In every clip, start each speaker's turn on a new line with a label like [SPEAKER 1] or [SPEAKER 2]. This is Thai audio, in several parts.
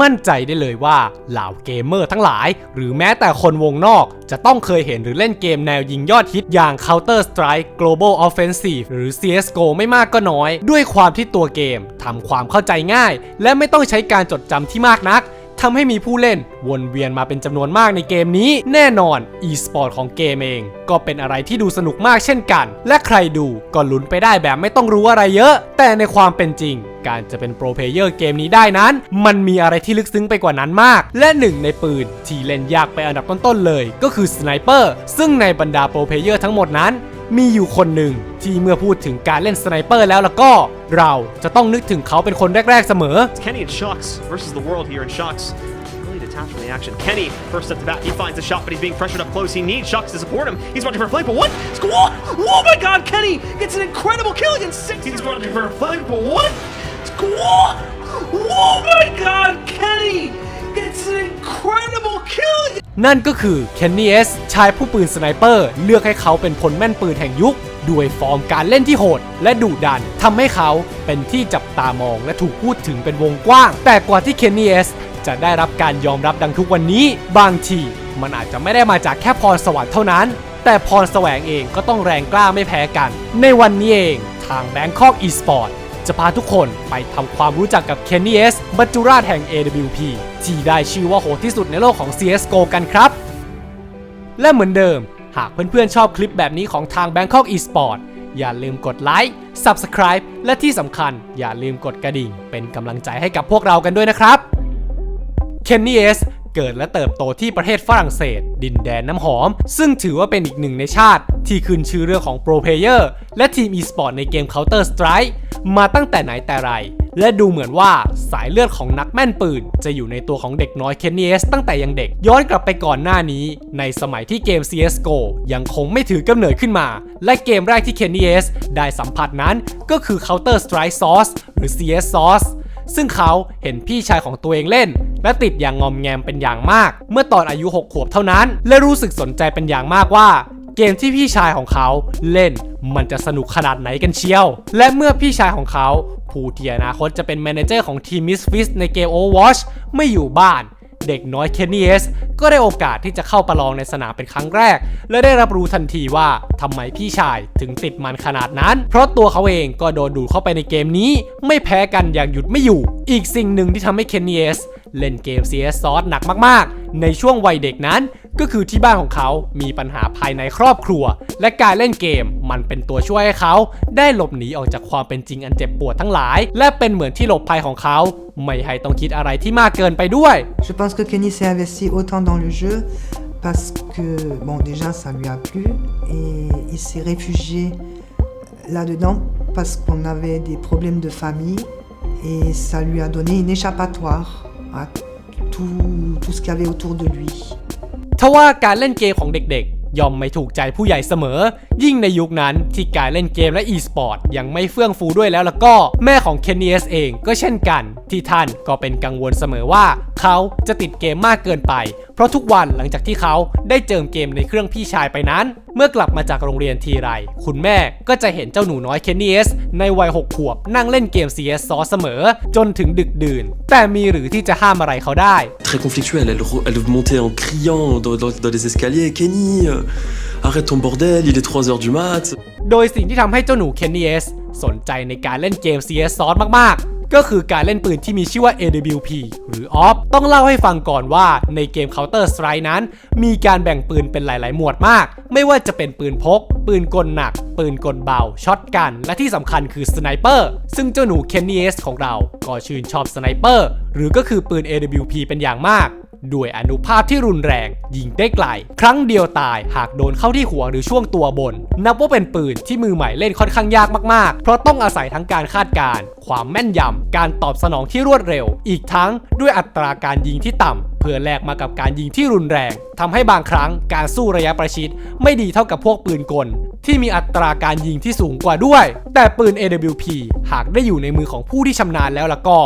[SPEAKER 1] มั่นใจได้เลยว่าเหล่าเกมเมอร์ทั้งหลาย หรือแม้แต่คนวงนอก จะต้องเคยเห็นหรือเล่นเกมแนวยิงยอดฮิตอย่าง Counter Strike Global Offensive หรือ CSGO ไม่มากก็น้อย ด้วยความที่ตัวเกมทำความเข้าใจง่าย และไม่ต้องใช้การจดจำที่มากนัก ทำให้มีผู้เล่นวนเวียนมาเป็นจำนวนมากในเกมนี้ แน่นอน e-sport ของเกมเอง ก็เป็นอะไรที่ดูสนุกมากเช่นกัน และใครดูก็ลุ้นไปได้แบบไม่ต้องรู้อะไรเยอะ แต่ในความเป็นจริง การจะเป็นโปรเพเยอร์เกมนี้ได้นั้น มันมีอะไรที่ลึกซึ้งไปกว่านั้นมาก และหนึ่งในปืนที่เล่นยากไปอันดับต้นๆเลย ก็คือสไนเปอร์ซึ่งในบรรดาโปรเพเยอร์ทั้งหมดนั้น มีอยู่คนหนึ่งที่เมื่อพูดถึงการเล่นสไนเปอร์แล้วแล้วก็เราจะต้องนึกถึงเขาเป็นคนแรก ๆเสมอ
[SPEAKER 2] Kenny and Shucks versus the world here, and Shucks really detached from the action. Kenny, first at the bat, he finds a shot, but he's being pressured up close. He needs Shucks to support him. He's watching for a flame, but what? Squall! Oh my god, Kenny gets an incredible kill against six. He's watching for a flame, but what? Squall! Oh my god, Kenny gets an incredible kill!
[SPEAKER 1] นั่นก็คือเคนนีเอสชายผู้ปืนสไนเปอร์ เลือกให้เขาเป็นพลแม่นปืนแห่งยุค ด้วยฟอร์มการเล่นที่โหด และดุดันทำให้เขาเป็นที่จับตามองและถูกพูดถึงเป็นวงกว้าง แต่กว่าที่เคนนีเอสจะได้รับการยอมรับดังทุกวันนี้ บางทีมันอาจจะไม่ได้มาจากแค่พรสวรรค์เท่านั้น แต่พรแสวงเองก็ต้องแรงกล้าไม่แพ้กัน ในวันนี้เองทาง Bangkok Esport จะพาทุกคนไปทำความรู้จักกับเคนนีเอสบัจจุราชแห่ง AWP ที่ได้ชื่อว่าโหดที่สุดในโลกของ CSGO กันครับ และเหมือนเดิม หากเพื่อนๆชอบคลิปแบบนี้ของทาง Bangkok Esport อย่าลืมกดไลค์ Subscribe และที่สำคัญอย่าลืมกดกระดิ่ง เป็นกำลังใจให้กับพวกเรากันด้วยนะครับเคนนีเอสเกิดและเติบโตที่ประเทศฝรั่งเศส ดินแดนน้ำหอม ซึ่งถือว่าเป็นอีกหนึ่งในชาติ ที่ขึ้นชื่อเรื่องของโปรเพเยอร์และทีม e-sport ในเกม Counter Strike มาตั้งแต่ไหนแต่ไร และดูเหมือนว่าสายเลือดของนักแม่นปืน จะอยู่ในตัวของเด็กน้อยเคนนีเอสตั้งแต่ยังเด็ก ย้อนกลับไปก่อนหน้านี้ ในสมัยที่เกม CSGO ยังคงไม่ถือกำเนิดขึ้นมา และเกมแรกที่เคนนีเอสได้สัมผัสนั้นก็คือ Counter Strike Source หรือ CS Source ซึ่งเขาเห็นพี่ชายของตัวเองเล่น และติดอย่างงอมแงมเป็นอย่างมาก เมื่อตอนอายุ 6 ขวบเท่านั้น และรู้สึกสนใจเป็นอย่างมากว่า เกมที่พี่ชายของเขาเล่นมันจะสนุกขนาดไหนกันเชียว และเมื่อพี่ชายของเขาผู้ที่อนาคตจะเป็นแมเนเจอร์ของทีมมิสฟิสในเกม Overwatch ไม่อยู่บ้าน เด็กน้อยเคนนีเอสก็ได้โอกาสที่จะเข้าประลองในสนามเป็นครั้งแรก และได้รับรู้ทันทีว่าทำไมพี่ชายถึงติดมันขนาดนั้น เพราะตัวเขาเองก็โดนดูดเข้าไปในเกมนี้ ไม่แพ้กันอย่างหยุดไม่อยู่ อีกสิ่งหนึ่งที่ทำให้เคนนีเอสเล่นเกม CS ซอสหนักมาก ๆ ในช่วงวัยเด็กนั้น ก็คือที่บ้านของเขามีปัญหาภายในครอบครัว และการเล่นเกมมันเป็นตัวช่วยให้เขา ได้หลบหนีออกจากความเป็นจริงอันเจ็บปวดทั้งหลาย และเป็นเหมือนที่หลบภัยของเขา ไม่ให้ต้องคิดอะไรที่มากเกินไปด้วย
[SPEAKER 3] Je pense que Kenny s'est investi autant dans le jeu parce que, bon, déjà, ça lui a plu et il s'est réfugié là-dedans parce qu'on avait des problèmes de famille et ça lui a donné une échappatoire à tout, tout ce qu'il y avait autour de lui.
[SPEAKER 1] ทว่าการเล่นเกมของเด็กๆ ย่อมไม่ถูกใจผู้ใหญ่เสมอ ยิ่งในยุคนั้นที่การเล่นเกมและ e-sport ยังไม่เฟื่องฟูด้วยแล้วแล้วก็แม่ของเคนนีเอสเองก็เช่นกัน ที่ท่านก็เป็นกังวลเสมอว่า เขาจะติดเกมมากเกินไป เพราะทุกวันหลังจากที่เขาได้เจิมเกมในเครื่องพี่ชายไปนั้น เมื่อกลับมาจากโรงเรียนทีไร คุณแม่ก็จะเห็นเจ้าหนูน้อยเคนนีเอสในวัย6ขวบนั่งเล่นเกม CS ซอเสมอ จนถึงดึกดื่น แต่มีหรือที่จะห้ามอะไรเขาได้
[SPEAKER 4] très conflictuelle. Elle, re- elle montait en criant dans, dans- dans les escaliers Kenny, euh, arrête ton bordel, il est 3h du mat.
[SPEAKER 1] โดยสิ่งที่ทำให้เจ้าหนูเคนนีเอสสนใจในการเล่นเกม CS ซอสมากๆ ก็คือการเล่นปืนที่มีชื่อว่า AWP หรือ OP ต้องเล่าให้ฟังก่อนว่าในเกม Counter Strike นั้น มีการแบ่งปืนเป็นหลาย ๆ หมวดมาก ไม่ว่าจะเป็นปืนพก ปืนกลหนัก ปืนกลเบา ช็อตกัน และที่สำคัญคือสไนเปอร์ ซึ่งเจ้าหนูเคนนีเอสของเรา ก็ชื่นชอบสไนเปอร์ หรือก็คือปืน AWP เป็นอย่างมาก ด้วยอนุภาพที่รุนแรงยิงได้ไกล ครั้งเดียวตายหากโดนเข้าที่หัวหรือช่วงตัวบน นับว่าเป็นปืนที่มือใหม่เล่นค่อนข้างยากมากๆ เพราะต้องอาศัยทั้งการคาดการณ์ความแม่นยำ การตอบสนองที่รวดเร็ว อีกทั้งด้วยอัตราการยิงที่ต่ำเพื่อแลกมากับการยิงที่รุนแรงทำให้บางครั้งการสู้ระยะประชิดไม่ดีเท่ากับพวกปืนกล ที่มีอัตราการยิงที่สูงกว่าด้วย แต่ปืน AWP หากได้อยู่ในมือของผู้ที่ชำนาญแล้วล่ะก็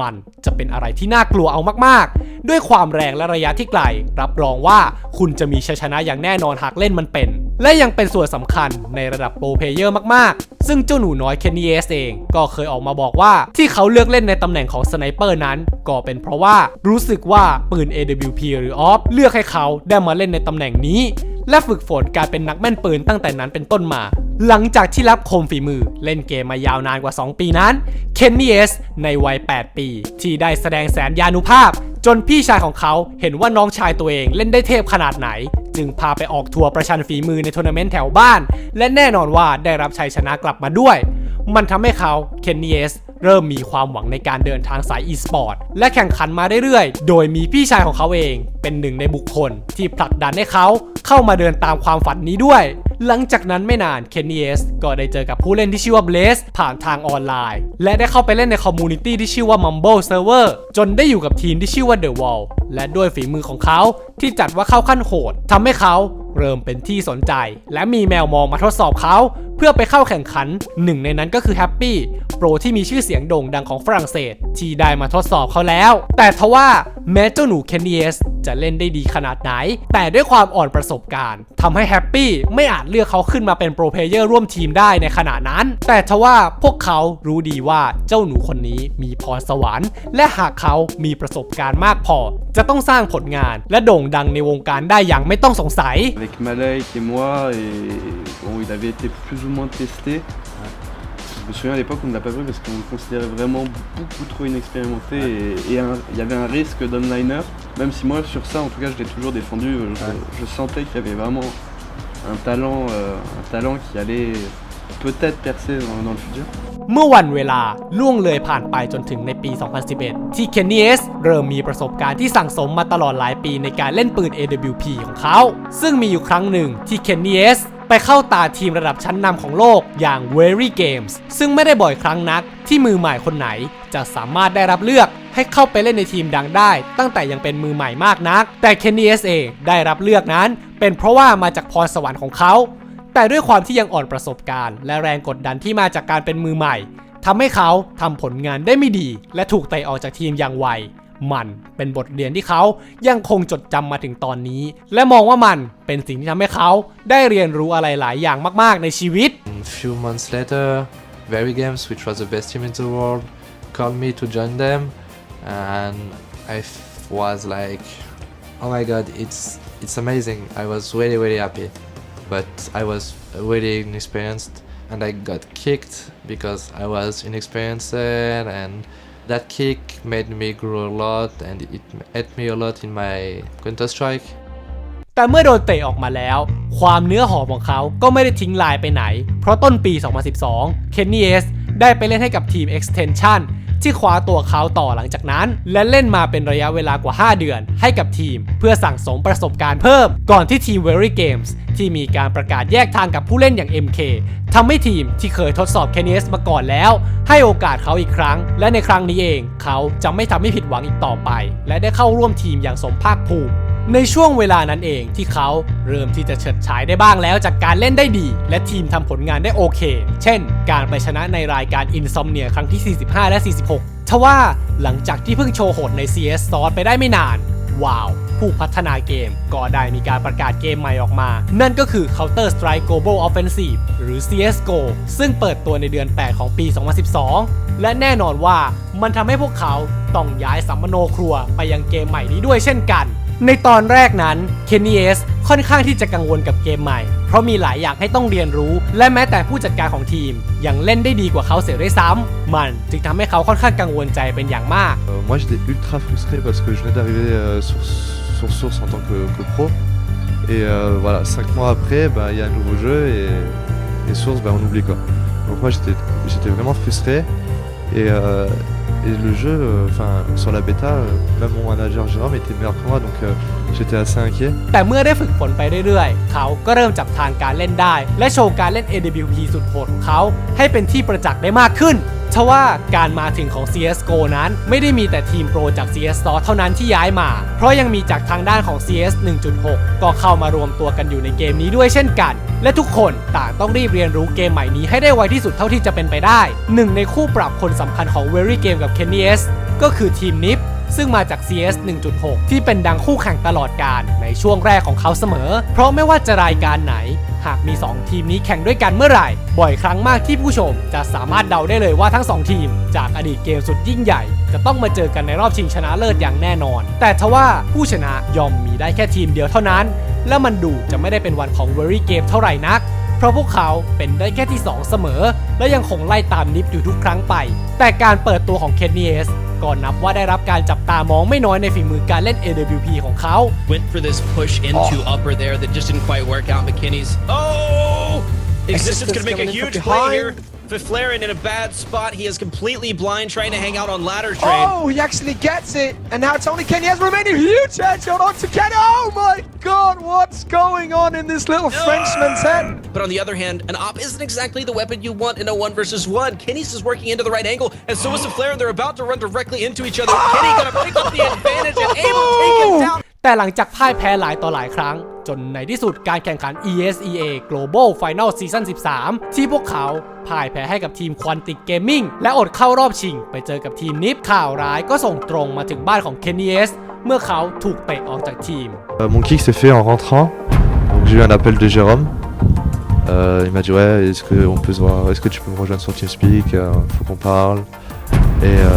[SPEAKER 1] มันจะเป็นอะไรที่น่ากลัวเอามากๆ ด้วยความแรงและระยะที่ไกล รับรองว่าคุณจะมีชัยชนะอย่างแน่นอนหากเล่นมันเป็น และยังเป็นส่วนสำคัญในระดับโปรเพเยอร์มากๆ ซึ่งเจ้าหนูน้อยเคนนีเอสเอง ก็เคยออกมาบอกว่าที่เขาเลือกเล่นในตำแหน่งของสไนเปอร์นั้น ก็เป็นเพราะว่ารู้สึกว่าปืน AWP หรือ OP เลือกให้เขาได้มาเล่นในตำแหน่งนี้ และฝึกฝนการเป็นนักแม่นปืนตั้งแต่นั้นเป็นต้นมา หลังจากที่รับคมฝีมือเล่นเกมมายาวนานกว่า 2 ปีนั้นเคนนีเอสในวัย 8 ปี ที่ได้แสดงแสนยานุภาพ จนพี่ชายของเขาเห็นว่าน้องชายตัวเองเล่นได้เทพขนาดไหน จึงพาไปออกทัวร์ประชันฝีมือในทัวร์นาเมนต์แถวบ้าน และแน่นอนว่าได้รับชัยชนะกลับมาด้วย มันทำให้เขาเคนนีเอส เริ่มมีความหวังในการเดินทางสายอีสปอร์ตและแข่งขันมาเรื่อยๆ โดยมีพี่ชายของเขาเองเป็นหนึ่งในบุคคล ที่ผลักดันให้เขาเข้ามาเดินตามความฝันนี้ด้วย หลังจากนั้นไม่นานเคนนีเอสก็ได้เจอกับผู้เล่นที่ชื่อว่าเบลสผ่านทางออนไลน์ และได้เข้าไปเล่นในคอมมูนิตี้ที่ชื่อว่า Mumble Server จนได้อยู่กับทีมที่ชื่อว่า The Wall และด้วยฝีมือของเขาที่จัดว่าเข้าขั้นโหดทำให้เขา เริ่มเป็นที่สนใจ และมีแมวมองมาทดสอบเขา เพื่อไปเข้าแข่งขันหนึ่งในนั้นก็คือแฮปปี้โปรที่มีชื่อเสียงโด่งดังของฝรั่งเศส ที่ได้มาทดสอบเขาแล้ว แต่ทว่าแม้เจ้าหนูเคนนีเอส จะเล่นได้ดีขนาดไหน แต่ด้วยความอ่อนประสบการณ์ทำให้แฮปปี้ไม่อาจเลือกเขาขึ้นมาเป็นโปรเพเยอร์ร่วมทีมได้ในขณะนั้น แต่ทว่าพวกเขารู้ดีว่าเจ้าหนูคนนี้มีพรสวรรค์ และหากเขามีประสบการณ์มากพอ จะต้องสร้างผลงานและโด่งดังในวงการได้อย่างไม่ต้องสงสัย
[SPEAKER 5] Avec Malek et moi, et bon, il avait été plus ou moins testé. Je me souviens à l'époque, on ne l'a pas pris parce qu'on le considérait vraiment beaucoup trop inexpérimenté et, et un- il y avait un risque d'onliner. Même si moi, sur ça, en tout cas, je l'ai toujours défendu. Je, je sentais qu'il y avait vraiment un talent, euh, un talent qui allait peut-être percer dans, dans le futur.
[SPEAKER 1] เมื่อวันเวลาล่วงเลยผ่านไปจนถึงในปี 2011 ที่เคนนีเอสเริ่มมีประสบการณ์ที่สั่งสมมาตลอดหลายปีในการเล่นปืน AWP ของเขา ซึ่งมีอยู่ครั้งหนึ่งที่เคนนีเอส ไปเข้าตาทีมระดับชั้นนำของโลกอย่าง Very Games ซึ่งไม่ได้บ่อยครั้งนักที่มือใหม่คนไหนจะสามารถได้รับเลือกให้เข้าไปเล่นในทีมดังได้ ตั้งแต่ยังเป็นมือใหม่มากนัก แต่เคนนีเอสเอได้รับเลือกนั้น เป็นเพราะว่ามาจากพรสวรรค์ของเขา แต่ด้วยความที่ยังอ่อนประสบการณ์ และแรงกดดันที่มาจากการเป็นมือใหม่ทำให้เขาทำผลงานได้ไม่ดี และถูกไต่ออกจากทีมอย่างไว มันเป็นบทเรียนที่เขายังคงจดจำมาถึงตอนนี้ และมองว่ามันเป็นสิ่งที่ทำให้เขาได้เรียนรู้อะไรหลายอย่างมากๆในชีวิต
[SPEAKER 6] few months later, Very Games, which was the best team in the world, called me to join them, and I was like, "Oh my God, it's it's amazing!" I was really really happy, but I was really inexperienced, and I got kicked because I was inexperienced, and that kick made me grow a lot, and it ate me a lot in my Counter Strike.
[SPEAKER 1] แต่เมื่อโดนเตะออกมาแล้ว ความเนื้อหอมของเขาก็ไม่ได้ทิ้งลายไปไหน เพราะต้นปี 2012 Kenny S ได้ไปเล่นให้กับทีม Extension ที่คว้าตัวเขาต่อหลังจากนั้น และเล่นมาเป็นระยะเวลากว่า 5 เดือน ให้กับทีม เพื่อสั่งสมประสบการณ์เพิ่ม ก่อนที่ทีม Very Games ที่มีการประกาศแยกทางกับผู้เล่นอย่าง MK ทำให้ทีมที่เคยทดสอบเคนนีเอสมาก่อนแล้ว ให้โอกาสเขาอีกครั้ง และในครั้งนี้เอง เขาจะไม่ทำให้ผิดหวังอีกต่อไป และได้เข้าร่วมทีมอย่างสมภาคภูมิ ในช่วงเวลานั้นเองที่เขาเริ่มที่จะเฉิดฉายได้บ้างแล้วจากการเล่นได้ดี และทีมทำผลงานได้โอเค เช่น การไปชนะในรายการ Insomnia ครั้งที่ 45 และ 46 ทว่าหลังจากที่เพิ่งโชว์โหดใน CS s o u r c e ไปได้ไม่นานว้าว ผู้พัฒนาเกมก็ได้มีการประกาศเกมใหม่ออกมา นั่นก็คือ Counter Strike Global Offensive หรือ CSGO ซึ่งเปิดตัวในเดือน 8 ของปี 2012 และแน่นอนว่ามันทำให้พวกเขาต้องย้ายสัมมโนครัวไปยังเกมใหม่นี้ด้วยเช่นกัน ในตอนแรกนั้นเคนนีเอสค่อนข้างที่จะกังวลกับเกมใหม่ เพราะมีหลายอย่างให้ต้องเรียนรู้ และแม้แต่ผู้จัดการของทีม ยังเล่นได้ดีกว่าเขาเสียด้วยซ้ำมันจึงทำให้เขาค่อนข้างกังวลใจเป็นอย่างมาก
[SPEAKER 7] uh, moi j'étais ultra frustré parce que je venais d'arriver uh, sur, sur Source en tant que, que pro. Et euh, voilà, 5 mois après, bah, il y a un nouveau jeu et, et Source, bah, on oublie quoi. Donc moi j'étais j'étais vraiment frustré. Et, euh, et le jeu, euh, enfin sur la bêta, euh, même mon manager Jérôme était meilleur que moi donc euh, j'étais assez inquiet.
[SPEAKER 1] แต่เมื่อได้ฝึกฝนไปเรื่อยๆ เขาก็เริ่มจับทางการเล่นได้ และโชว์การเล่น AWP สุดโหดของเขาให้เป็นที่ประจักษ์ได้มากขึ้น ทว่าการมาถึงของ CSGO นั้นไม่ได้มีแต่ทีมโปรจาก CS s o เท่านั้นที่ย้ายมา เพราะยังมีจากทางด้านของ CS 1.6 ก็เข้ามารวมตัวกันอยู่ในเกมนี้ด้วยเช่นกัน และทุกคนต่างต้องรีบเรียนรู้เกมใหม่นี้ให้ได้ไวที่สุดเท่าที่จะเป็นไปได้ หนึ่งในคู่ปรับคนสำคัญของ Very Game กับ Kenny S ก็คือทีมนิฟ ซึ่งมาจาก CS 1.6 ที่เป็นดังคู่แข่งตลอดการในช่วงแรกของเขาเสมอ เพราะไม่ว่าจะรายการไหน หากมี 2 ทีมนี้แข่งด้วยกันเมื่อไหร่ บ่อยครั้งมากที่ผู้ชม จะสามารถเดาได้เลยว่าทั้ง 2 ทีม จากอดีตเกมสุดยิ่งใหญ่ จะต้องมาเจอกันในรอบชิงชนะเลิศอย่างแน่นอน แต่ทว่าผู้ชนะย่อมมีได้แค่ทีมเดียวเท่านั้น และมันดูจะไม่ได้เป็นวันของ Very Game เท่าไหร่นัก ราะพวกเขาเป็นได้แค่ที่ 2 เสมอ และยังคงไล่ตามนิฟอยู่ทุกครั้งไป แต่การเปิดตัวของเคนนีเอสก็นับว่าได้รับการจับตามองไม่น้อยในฝีมือการเล่น AWP ของเขา
[SPEAKER 8] went for this push into upper there that just didn't quite work out. McKinney's
[SPEAKER 2] Oh! Existence
[SPEAKER 8] Assistance
[SPEAKER 2] could make a
[SPEAKER 8] coming in from
[SPEAKER 2] huge play
[SPEAKER 8] behind.
[SPEAKER 2] here. Fiflaren in a bad spot. He is completely blind trying to hang out on ladder train.
[SPEAKER 9] Oh, he actually gets it, and now it's only Kenny has remaining. Huge headshot onto Kenny. Oh my God, what's going on in this little Frenchman's head?
[SPEAKER 8] But on the other hand, an op isn't exactly the weapon you want in a one versus one. Kenny's is working into the right angle, and so is the and they're about to run directly into each other. Kenny gonna pick up the advantage and able to take him oh. down.
[SPEAKER 1] แต่หลังจากพ่ายแพ้หลายต่อหลายครั้ง จนในที่สุดการแข่งขัน ESEA Global Final Season 13 ที่พวกเขาพ่ายแพ้ให้กับทีม Quantic Gaming และอดเข้ารอบชิง ไปเจอกับทีมนิฟข่าวร้ายก็ส่งตรงมาถึงบ้านของ k e n y S เมื่อเขาถูกเตะออกจากทีม
[SPEAKER 7] uh, mon kick s'est fait en rentrant. Donc j'ai eu un appel de Jérôme. uh, il m'a dit ouais, est-ce que on peut se voir, est-ce que tu peux me rejoindre sur TeamSpeak, uh, faut qu'on parle. Et uh,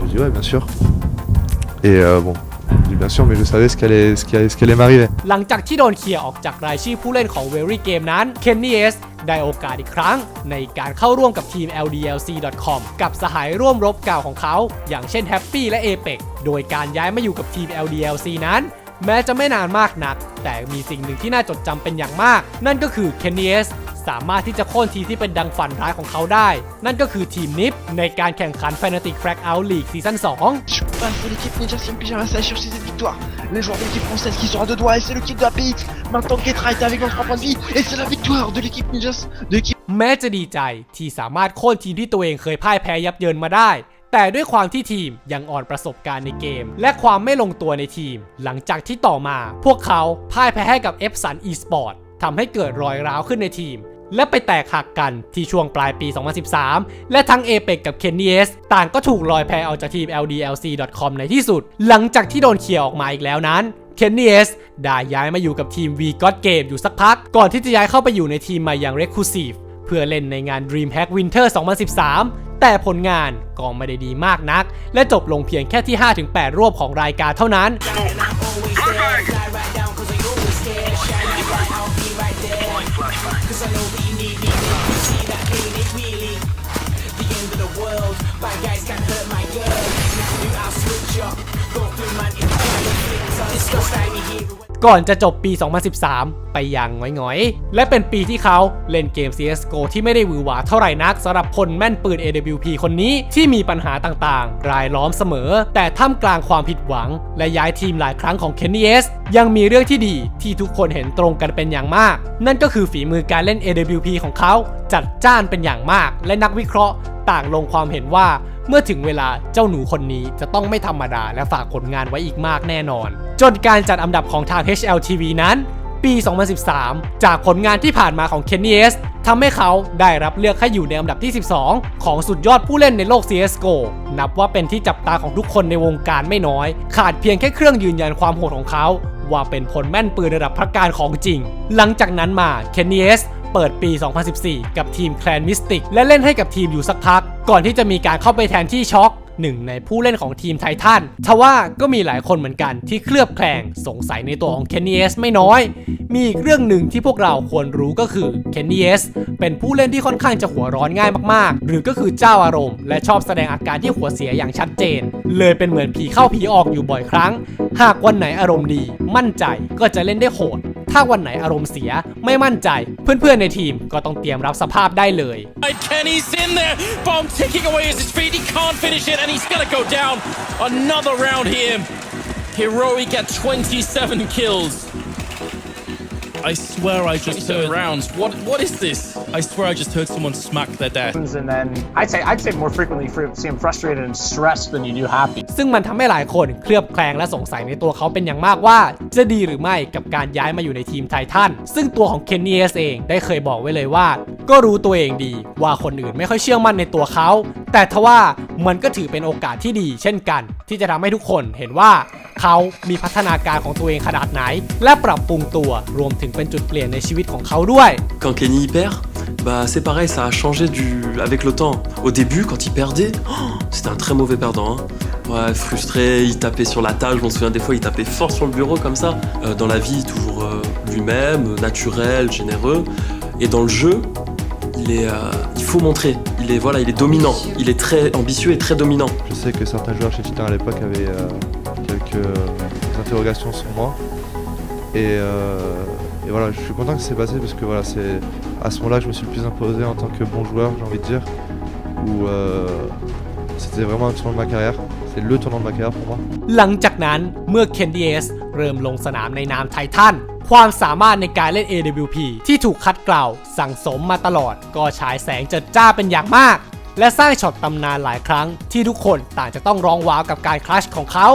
[SPEAKER 7] j'ai dit ouais, bien sûr. Et uh, bon, bien sûr, mais je savais ce qu'allait, ce qui allait, ce qui allait m'arriver.
[SPEAKER 1] หลังจากที่โดนเคลียร์ออกจากรายชื่อผู้เล่นของ Very Game นั้น Kenny S ได้โอกาสอีกครั้ง ในการเข้าร่วมกับทีม LDLC.com กับสหายร่วมรบเก่าของเขา อย่างเช่น Happy และ Apex โดยการย้ายมาอยู่กับทีม LDLC นั้น แม้จะไม่นานมากนัก แต่มีสิ่งหนึ่งที่น่าจดจำเป็นอย่างมาก นั่นก็คือ Kenny S สามารถที่จะโค่นทีมที่เป็นดังฝันร้ายของเขาได้ นั่นก็คือทีมนิฟในการแข่งขัน Fnatic Crack-Out League ซีซั่น2
[SPEAKER 9] Je suis pas pour l'équipe Ninja Team Pyjama à chercher cette victoire. Les joueurs de l'équipe française qui sont à deux doigts et c'est le kick de APX. Maintenant Ketra est avec 23 points de vie et c'est la victoire de l'équipe Ninja de l'équipe
[SPEAKER 1] แม้จะดีใจที่สามารถโค่นทีมที่ตัวเองเคยพ่ายแพ้ยับเยินมาได้ แต่ด้วยความที่ทีมยังอ่อนประสบการณ์ในเกม และความไม่ลงตัวในทีม หลังจากที่ต่อมา พวกเขาพ่ายแพ้ให้กับ F สัน Esport ทำให้เกิดรอยร้าวขึ้นในทีม และไปแตกหักกันที่ช่วงปลายปี 2013 และทั้ง Apex กับ k e n n y S ต่างก็ถูกลอยแพออกจากทีม LDLC.com ในที่สุด หลังจากที่โดนเคลียร์ออกมาอีกแล้วนั้นเคนนีเอสได้ย้ายมาอยู่กับทีม V God Game อยู่สักพัก ก่อนที่จะย้ายเข้าไปอยู่ในทีมใหม่อย่าง Reclusive เพื่อเล่นในงาน DreamHack Winter 2013 แต่ผลงานก็ไม่ได้ดีมากนัก และจบลงเพียงแค่ที่ 5-8 รวบของรายการเท่านั้น ก่อนจะจบปี 2013 ไปอย่างหงอยๆ และเป็นปีที่เขาเล่นเกม CSGO ที่ไม่ได้วือหวาเท่าไหร่นักสำหรับคนแม่นปืน AWP คนนี้ที่มีปัญหาต่างๆ รายล้อมเสมอ แต่ท่ามกลางความผิดหวัง และย้ายทีมหลายครั้งของ Kenny S ยังมีเรื่องที่ดีที่ทุกคนเห็นตรงกันเป็นอย่างมาก นั่นก็คือฝีมือการเล่น AWP ของเขาจัดจ้านเป็นอย่างมาก และนักวิเคราะห์ ต่างลงความเห็นว่าเมื่อถึงเวลาเจ้าหนูคนนี้จะต้องไม่ธรรมดาและฝากผลงานไว้อีกมากแน่นอน จนการจัดอันดับของทาง HLTV นั้น ปี 2013 จากผลงานที่ผ่านมาของ Kenny S ทำให้เขาได้รับเลือกให้อยู่ในอันดับที่ 12 ของสุดยอดผู้เล่นในโลก CSGO นับว่าเป็นที่จับตาของทุกคนในวงการไม่น้อย ขาดเพียงแค่เครื่องยืนยันความโหดของเขา ว่าเป็นพลแม่นปืนระดับพระการของจริง หลังจากนั้นมา Kenny S เปิดปี 2014 กับทีมแคลนมิสติกและเล่นให้กับทีมอยู่สักพัก ก่อนที่จะมีการเข้าไปแทนที่ช็อคหนึ่งในผู้เล่นของทีมไททันทว่าก็มีหลายคนเหมือนกันที่เคลือบแคลงสงสัยในตัวของเคนนีเอสไม่น้อย มีอีกเรื่องหนึ่งที่พวกเราควรรู้ก็คือเคนนีเอสเป็นผู้เล่นที่ค่อนข้างจะหัวร้อนง่ายมากๆ หรือก็คือเจ้าอารมณ์ และชอบแสดงอาการที่หัวเสียอย่างชัดเจน เลยเป็นเหมือนผีเข้าผีออกอยู่บ่อยครั้ง หากวันไหนอารมณ์ดี มั่นใจก็จะเล่นได้โหด ถ้าวันไหนอารมณ์เสียไม่มั่นใจ เพื่อนๆในทีมก็ต้องเตรียมรับสภาพได้เลย
[SPEAKER 10] Kenny's in there. Bomb ticking away as his feet. He can't finish it, and he's gonna go down. Another round here. Heroic at 27 kills. I swear I just heard rounds. What what is this? I swear I just heard someone smack their desk.
[SPEAKER 11] and then I'd say I'd say more frequently fr- see him frustrated and stressed than you do happy.
[SPEAKER 1] ซึ่งมันทำให้หลายคนเคลือบแคลงและสงสัยในตัวเขาเป็นอย่างมากว่า จะดีหรือไม่กับการย้ายมาอยู่ในทีมไททันซึ่งตัวของเคนนีเอสเองได้เคยบอกไว้เลยว่า ก็รู้ตัวเองดีว่าคนอื่นไม่ค่อยเชื่อมั่นในตัวเขา แต่ทว่ามันก็ถือเป็นโอกาสที่ดี เช่นกัน ที่ที่จะทำให้ทุกคนเห็นว่า เขามีพัฒนาการของตัวเองขนาดไหน และปรับปรุงตัวรวมถึง เป็นจุดเปลี่ยนในชีวิตของเขาด้วย
[SPEAKER 4] Quand Kenny y perd, bah c'est pareil, ça a changé du... avec le temps. Au début, quand il perdait, oh, c'était un très mauvais perdant. hein. Ouais, frustré, il tapait sur la table, je m'en souviens des fois, il tapait fort sur le bureau comme ça. Euh, dans la vie, toujours euh, lui-même, naturel, généreux. Et dans le jeu, il est, euh, il faut montrer. Il est voilà, il est dominant. Il est très ambitieux et très dominant.
[SPEAKER 7] Je sais que certains joueurs chez Titan à l'époque avaient euh, quelques euh, interrogations sur moi. Et, euh, et voilà, je suis content que ça s'est passé parce que voilà, c'est à ce moment-là que je me suis le plus imposé en tant que bon joueur, j'ai envie de dire. Où euh, c'était vraiment un tournant de ma carrière. C'est le tournant de ma carrière pour moi.
[SPEAKER 1] หลังจากนั้นเมื่อเคนดีเอสเริ่มลงสนามในนามไททันความสามารถในการเล่น AWP ที่ถูกคัดเกล่าวสั่งสมมาตลอด ก็ฉายแสงเจิดจ้าเป็นอย่างมาก และสร้างช็อตตำนานหลายครั้งที่ทุกคนต่างจะต้องร้องว้าวกับการคลัชของเขา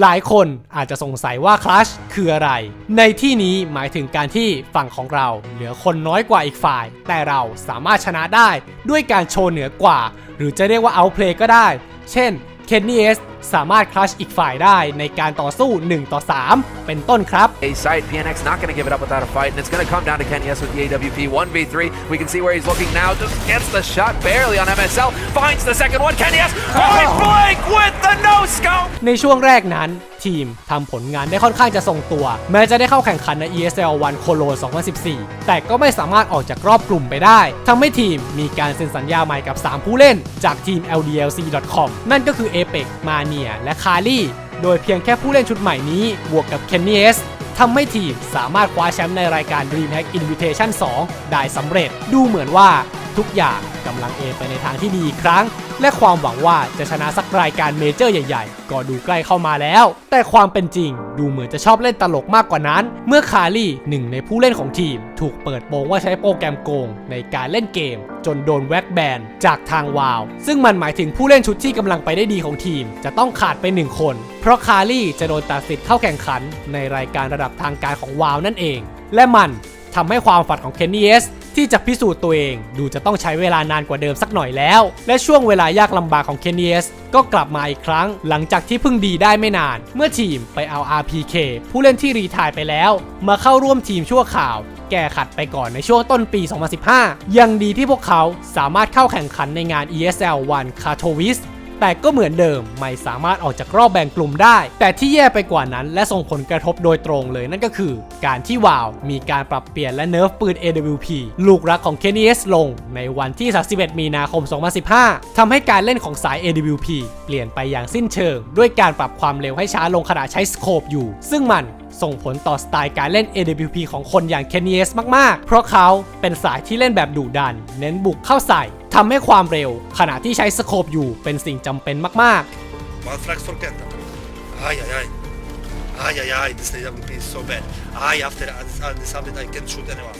[SPEAKER 1] หลายคนอาจจะสงสัยว่าคลัชคืออะไร ในที่นี้หมายถึงการที่ฝั่งของเราเหลือคนน้อยกว่าอีกฝ่าย แต่เราสามารถชนะได้ด้วยการโชว์เหนือกว่า หรือจะเรียกว่าเอาเพลก็ได้ เช่นเคนนี่เอส สามารถคลัชอีกฝ่ายได้ในการต่อสู้ 1 ต่อ 3 เป็นต้นครับ
[SPEAKER 12] A side, PNX not going to give it up without a fight, and it's going to come down to Kenny S with the AWP 1v3. We can see where he's looking now, just gets the shot barely on MSL, finds the second one. Kenny S point blank with the no scope.
[SPEAKER 1] ในช่วงแรกนั้นทีมทำผลงานได้ค่อนข้างจะทรงตัว แม้จะได้เข้าแข่งขันใน ESL 1 Colo 2014 แต่ก็ไม่สามารถออกจากรอบกลุ่มไปได้ทำให้ทีมมีการเซ็นสัญญาใหม่กับ 3 ผู้เล่น จากทีม LDLC.com นั่นก็คือ Apex เนียและ Kali โดยเพียงแค่ผู้เล่นชุดใหม่นี้บวกกับเคนนีเอสทำให้ทีมสามารถคว้าแชมป์ในรายการ DreamHack Invitation 2 ได้สำเร็จ ดูเหมือนว่าทุกอย่างกำลังเอไปในทางที่ดีอีกครั้ง และความหวังว่าจะชนะสักรายการเมเจอร์ใหญ่ๆ ก็ดูใกล้เข้ามาแล้ว แต่ความเป็นจริงดูเหมือนจะชอบเล่นตลกมากกว่านั้น เมื่อคารี่หนึ่งในผู้เล่นของทีม ถูกเปิดโปงว่าใช้โปรแกรมโกงในการเล่นเกม จนโดนแว็กแบนจากทางวาว ซึ่งมันหมายถึงผู้เล่นชุดที่กำลังไปได้ดีของทีม จะต้องขาดไปหนึ่งคน เพราะคารี่จะโดนตัดสิทธิ์เข้าแข่งขัน ในรายการระดับทางการของวาวนั่นเอง และมันทำให้ความฝันของเคนนี่เอส ที่จะพิสูจน์ตัวเอง ดูจะต้องใช้เวลานานกว่าเดิมสักหน่อยแล้ว และช่วงเวลายากลำบากของเคนเนสก็กลับมาอีกครั้ง หลังจากที่เพิ่งดีได้ไม่นาน เมื่อทีมไปเอา RPK ผู้เล่นที่รีทายไปแล้ว มาเข้าร่วมทีมชั่วข่าว แก้ขัดไปก่อนในช่วงต้นปี 2015 ยังดีที่พวกเขาสามารถเข้าแข่งขันในงาน ESL 1 Katowice แต่ก็เหมือนเดิมไม่สามารถออกจากรอบแบ่งกลุ่มได้ แต่ที่แย่ไปกว่านั้น และส่งผลกระทบโดยตรงเลยนั่นก็คือ การที่วาวมีการปรับเปลี่ยนและเนิร์ฟปืน AWP ลูกรักของ k n s ลงในวันที่ 31 มีนาคม 2015ทำให้การเล่นของสาย AWP เปลี่ยนไปอย่างสิ้นเชิง ด้วยการปรับความเร็วให้ช้าลงขณะใช้สโคปอยู่ ซึ่งมันส่งผลต่อสไตล์การเล่น AWP ของคนอย่างเคนเนสมาก ๆ เพราะเขาเป็นสายที่เล่นแบบดุดัน เน้นบุกเข้าใส่ ทำให้ความเร็ว ขณะที่ใช้สโคปอยู่เป็นสิ่งจำเป็นมากๆ
[SPEAKER 13] One flag for Kenta. Ay, ay, ay. Ay, ay, ay. This AWP is so bad. Ay, after this, uh, this update, I can't shoot anyone.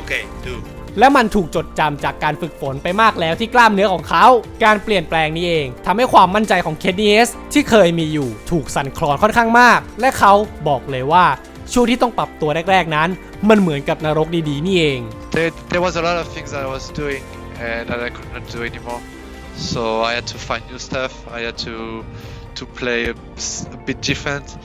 [SPEAKER 13] Okay, do.
[SPEAKER 1] และมันถูกจดจำจากการฝึกฝนไปมากแล้วที่กล้ามเนื้อของเขา การเปลี่ยนแปลงนี้เองทำให้ความมั่นใจของเคนเนสที่เคยมีอยู่ถูกสั่นคลอนค่อนข้างมาก และเขาบอกเลยว่า ช่วงที่ต้องปรับตัวแรกๆนั้น มันเหมือนกับนรกดีๆนี่เอง
[SPEAKER 6] There, there was a lot of things that I was doing uh, that I could not do anymore. So I had to find new stuff. I had to to play a, a bit different.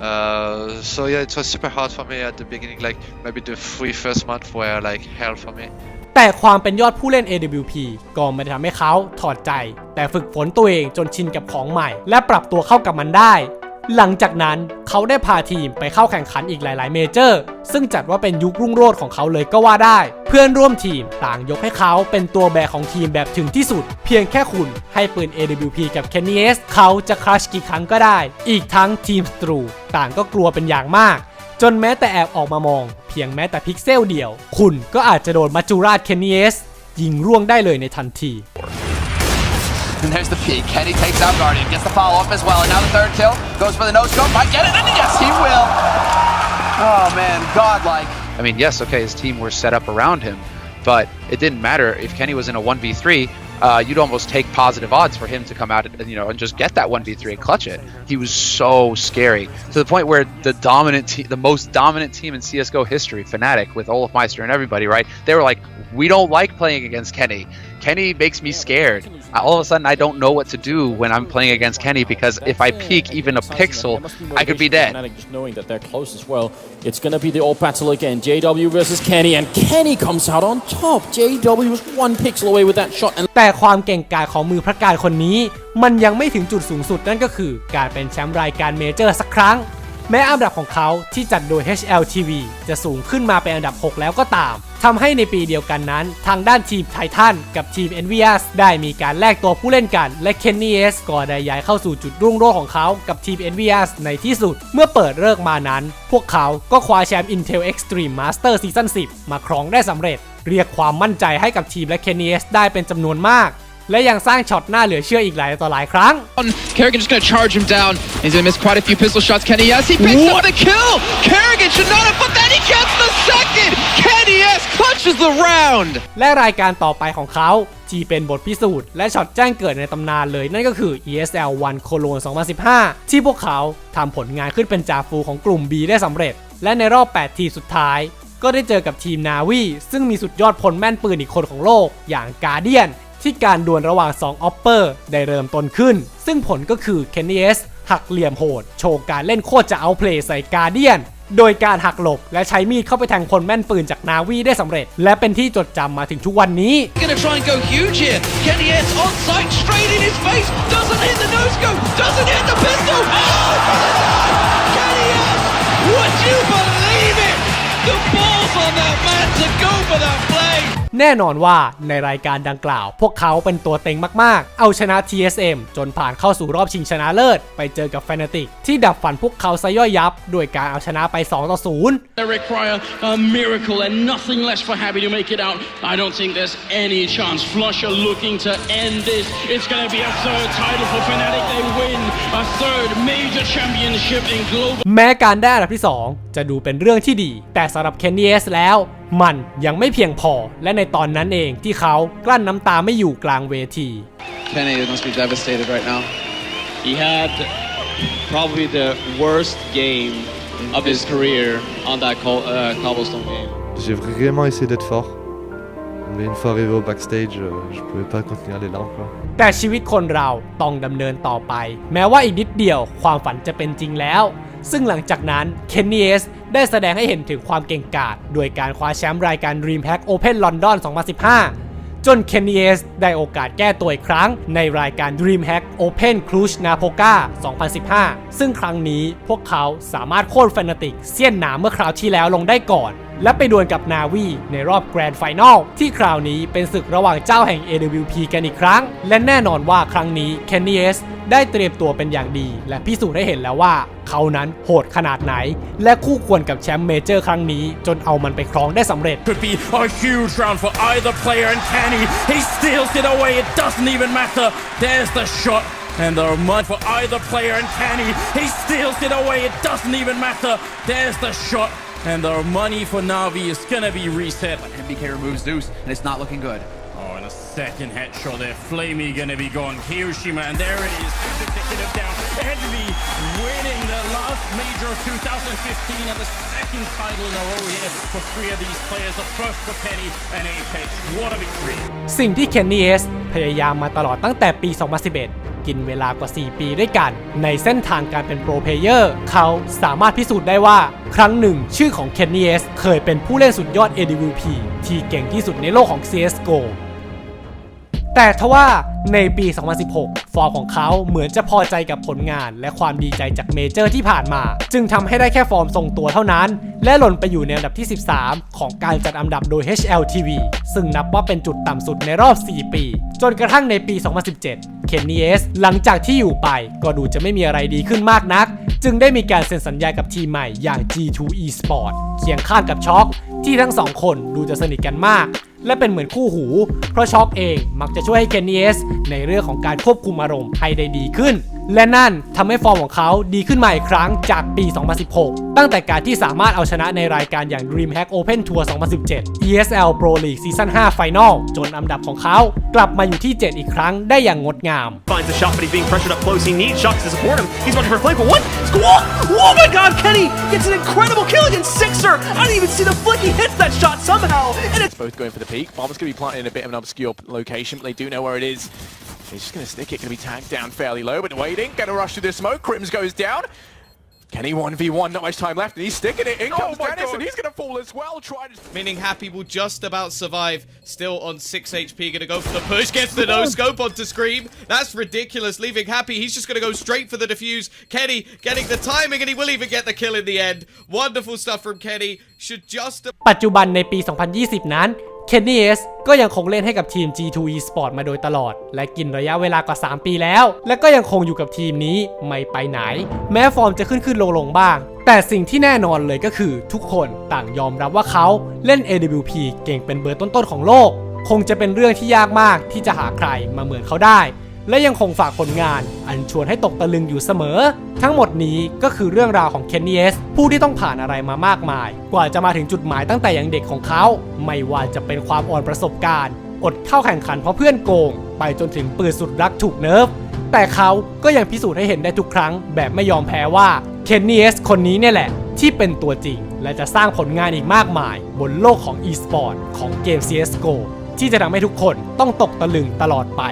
[SPEAKER 6] Uh, so yeah, it was super hard for me at the beginning. Like maybe the three first months were like hell for me.
[SPEAKER 1] แต่ความเป็นยอดผู้เล่น AWP ก็ไม่ได้ทำให้เขาถอดใจ แต่ฝึกฝนตัวเองจนชินกับของใหม่ และปรับตัวเข้ากับมันได้ หลังจากนั้นเขาได้พาทีมไปเข้าแข่งขันอีกหลาย ๆ เมเจอร์ ซึ่งจัดว่าเป็นยุครุ่งโรจน์ของเขาเลยก็ว่าได้ เพื่อนร่วมทีมต่างยกให้เขาเป็นตัวแบกของทีมแบบถึงที่สุด เพียงแค่คุณให้ปืน AWP กับ k e n n y S เขาจะครัชกี่ครั้งก็ได้ อีกทั้งทีมสตรูต่างก็กลัวเป็นอย่างมาก จนแม้แต่แอบออกมามอง เพียงแม้แต่พิกเซลเดียว คุณก็อาจจะโดนมัจจุราชเคนเอสยิงร่วงได้เลยในทันที
[SPEAKER 12] And there's the peak. Kenny takes out Guardian, gets the follow up as well. And now the third kill goes for the no scope. Might get it. And yes, he will. Oh man, godlike.
[SPEAKER 14] I mean, yes, okay, his team were set up around him, but it didn't matter if Kenny was in a 1v3. Uh, you'd almost take positive odds for him to come out, and, you know, and just get that 1v3 and clutch it. He was so scary to the point where the dominant, te- the most dominant team in CS:GO history, Fnatic, with Olaf Meister and everybody, right? They were like, we don't like playing against Kenny. Kenny makes me scared. All of a sudden, I don't know what to do when I'm playing against Kenny because if I peek even a pixel, I could be dead.
[SPEAKER 10] Fnatic just knowing that they're close as well. It's gonna be the old battle again. JW versus Kenny, and Kenny comes out on top. JW was one pixel away with that shot, and
[SPEAKER 1] แต่ความเก่งกาจของมือพระการคนนี้ มันยังไม่ถึงจุดสูงสุดนั่นก็คือการเป็นแชมป์รายการเมเจอร์สักครั้ง แม้อันดับของเขาที่จัดโดย HLTV จะสูงขึ้นมาเป็นอันดับ 6 แล้วก็ตาม ทำให้ในปีเดียวกันนั้น ทางด้านทีมไททันกับทีม Envious ได้มีการแลกตัวผู้เล่นกัน และ Kenny S ก็ได้ย้ายเข้าสู่จุดรุ่งโรจน์ของเขากับทีม Envious ในที่สุด เมื่อเปิดเลิกมานั้น พวกเขาก็คว้าแชมป์ Intel Extreme Master Season 10 มาครองได้สำเร็จ เรียกความมั่นใจให้กับทีมและ Kenny S ได้เป็นจำนวนมาก และยังสร้างช็อตหน้าเหลือเชื่ออีกหลายต่อหลายครั้ง
[SPEAKER 15] Kerrigan just gonna charge him down. He's gonna miss quite a few pistol shots. Kenny yes, he picks up the kill. Kerrigan should not have, but then he gets the second. Kenny yes clutches the round.
[SPEAKER 1] และรายการต่อไปของเขาที่เป็นบทพิสูจน์และช็อตแจ้งเกิดในตำนานเลย นั่นก็คือ ESL 1 Cologne 2015 ที่พวกเขาทำผลงานขึ้นเป็นจ่าฟูของกลุ่ม B ได้สำเร็จ และในรอบ 8 ทีมสุดท้าย ก็ได้เจอกับทีมนาวีซึ่งมีสุดยอดพลแม่นปืนอีกคนของโลก อย่างกาเดียน ที่การดวลระหว่าง2ออปเปอร์ได้เริ่มต้นขึ้น ซึ่งผลก็คือเคนเนสหักเหลี่ยมโหด โชว์การเล่นโคตรจะเอาเพลย์ใส่กาเดียน โดยการหักหลบและใช้มีดเข้าไปแทงคนแม่นปืนจากนาวีได้สำเร็จ และเป็นที่จดจำมาถึงทุกวันนี้ แน่นอนว่าในรายการดังกล่าว พวกเขาเป็นตัวเต็งมากๆ เอาชนะ TSM จนผ่านเข้าสู่รอบชิงชนะเลิศ ไปเจอกับ Fnatic ที่ดับฝันพวกเขาซะย่อยยับ ด้วยการเอาชนะไป 2 ต่อ 0
[SPEAKER 16] They require a miracle and nothing less for Happy to make it out. I don't think there's any chance. Flush are looking to end this. It's going to be a third title for Fnatic. They win a third major championship in global.
[SPEAKER 1] แม้การได้อันดับที่ 2 จะดูเป็นเรื่องที่ดี แต่สำหรับ Kenny S แล้ว มันยังไม่เพียงพอและในตอนนั้นเองที่เขากลั้นน้ำตาไม่อยู่กลางเวที
[SPEAKER 15] Kenny must be devastated right now.
[SPEAKER 16] He had probably the worst game of his career on that col- uh, cobblestone game.
[SPEAKER 7] J'ai vraiment essayé d'être fort. Mais une fois arrivé au backstage, euh, je pouvais pas contenir les larmes quoi.
[SPEAKER 1] แต่ชีวิตคนเราต้องดำเนินต่อไป แม้ว่าอีกนิดเดียวความฝันจะเป็นจริงแล้ว ซึ่งหลังจากนั้นเคนนีเอสได้แสดงให้เห็นถึงความเก่งกาจโดยการคว้าแชมป์รายการ DreamHack Open London 2015 จนเคนนีเอสได้โอกาสแก้ตัวอีกครั้งในรายการ DreamHack Open Cluj Napoca 2015 ซึ่งครั้งนี้พวกเขาสามารถโค่นแฟนติกเสี้ยนหนาเมื่อคราวที่แล้วลงได้ก่อนและไปดวลกับนาวีในรอบแกรนด์ไฟนอลที่คราวนี้เป็นศึกระหว่างเจ้าแห่ง AWP กันอีกครั้ง และแน่นอนว่าครั้งนี้เคนนีเอส ได้เตรียมตัวเป็นอย่างดี และพิสูจน์ให้เห็นแล้วว่า เขานั้นโหดขนาดไหน และคู่ควรกับแชมป์เมเจอร์ครั้งนี้ จนเอามันไปครองได้สำเร็จ
[SPEAKER 10] could be a huge round for either player. And Kenny, he steals it away. It doesn't even matter. There's the shot. And the money for either player. And Kenny, he steals it away. It doesn't even matter. There's the shot. And the money for Navi is gonna be reset.
[SPEAKER 12] MBK removes Zeus, and it's not looking good.
[SPEAKER 10] Second headshot there. Flamey gonna be gone. Hiroshima, and there it is. Executive down. Envy winning the last major of 2015 and the second title in a row here for three of these players. The first for Penny and Apex. What a victory.
[SPEAKER 1] สิ่งที่เคนนี่เอสพยายามมาตลอดตั้งแต่ปี 2011 กินเวลากว่า 4 ปีด้วยกัน ในเส้นทางการเป็นโปรเพเยอร์เขาสามารถพิสูจน์ได้ว่า ครั้งหนึ่งชื่อของเคนนี่เอสเคยเป็นผู้เล่นสุดยอด AWP ที่เก่งที่สุดในโลกของ CSGO แต่ทว่าในปี 2016 ฟอร์มของเขาเหมือนจะพอใจกับผลงาน และความดีใจจากเมเจอร์ที่ผ่านมา จึงทำให้ได้แค่ฟอร์มทรงตัวเท่านั้น และหล่นไปอยู่ในอันดับที่ 13 ของการจัดอันดับโดย HLTV ซึ่งนับว่าเป็นจุดต่ำสุดในรอบ 4 ปี จนกระทั่งในปี 2017 เคนนีเอสหลังจากที่อยู่ไปก็ดูจะไม่มีอะไรดีขึ้นมากนัก จึงได้มีการเซ็นสัญญากับทีมใหม่อย่าง G2 Esport เคียงข้างกับช็อคที่ทั้งสองคนดูจะสนิทกันมาก และเป็นเหมือนคู่หู เพราะช็อกเองมักจะช่วยให้เคนเอสในเรื่องของการควบคุมอารมณ์ให้ได้ดีขึ้น และนั่นทำให้ฟอร์มของเขาดีขึ้นมาอีกครั้งจากปี 2016 ตั้งแต่การที่สามารถเอาชนะในรายการอย่าง DreamHack Open Tour 2017 ESL Pro League Season 5 Final จนอันดับของเขา กลับมาอยู่ที่ 7 อีกครั้งได้อย่างงดงาม
[SPEAKER 2] Finds the shot, but he's being pressured up close. He needs Shucks to support him. He's watching for flank, but what? Whoa! Oh my god, Kenny gets an incredible kill against Sixer! I didn't even see the flick. He hits that shot somehow, and it's
[SPEAKER 17] both going for the peak. Bomb's going to be planted in a bit of an obscure location, but they do know where it is. He's just going to stick it, going to be tagged down fairly low, but waiting, going to rush through the smoke. Crims goes down. Kenny 1v1, not much time left, and he's sticking it. In comes Dennis, and he's going to fall as well. Try to...
[SPEAKER 18] Meaning Happy will just about survive. Still on 6 HP, gonna go for the push. Gets the no scope onto Scream. That's ridiculous. Leaving Happy, he's just gonna go straight for the defuse. Kenny getting the timing, and he will even get the kill in the end. Wonderful stuff from Kenny. Should just
[SPEAKER 1] ปัจจุบันในปี 2020 นั้น เคนนี่เอสก็ยังคงเล่นให้กับทีม G2 Esport มาโดยตลอด และกินระยะเวลากว่า 3 ปีแล้ว และก็ยังคงอยู่กับทีมนี้ไม่ไปไหน แม้ฟอร์มจะขึ้นขึ้นลงลงบ้าง แต่สิ่งที่แน่นอนเลยก็คือทุกคนต่างยอมรับว่าเขาเล่น AWP เก่งเป็นเบอร์ต้นๆของโลก คงจะเป็นเรื่องที่ยากมากที่จะหาใครมาเหมือนเขาได้ และยังคงฝากผลงาน อันชวนให้ตกตะลึงอยู่เสมอ ทั้งหมดนี้ก็คือเรื่องราวของเคนนีเอสผู้ที่ต้องผ่านอะไรมามากมาย กว่าจะมาถึงจุดหมายตั้งแต่ยังเด็กของเขา ไม่ว่าจะเป็นความอ่อนประสบการณ์ อดเข้าแข่งขันเพราะเพื่อนโกง ไปจนถึงปืนสุดรักถูกเนิร์ฟแต่เขาก็ยังพิสูจน์ให้เห็นได้ทุกครั้ง แบบไม่ยอมแพ้ว่าเคนนีเอสคนนี้เนี่ยแหละ ที่เป็นตัวจริง และจะสร้างผลงานอีกมากมาย บนโลกของ e-sport ของเกม CSGO ที่จะทำให้ทุกคนต้องตกตะลึงตลอดไป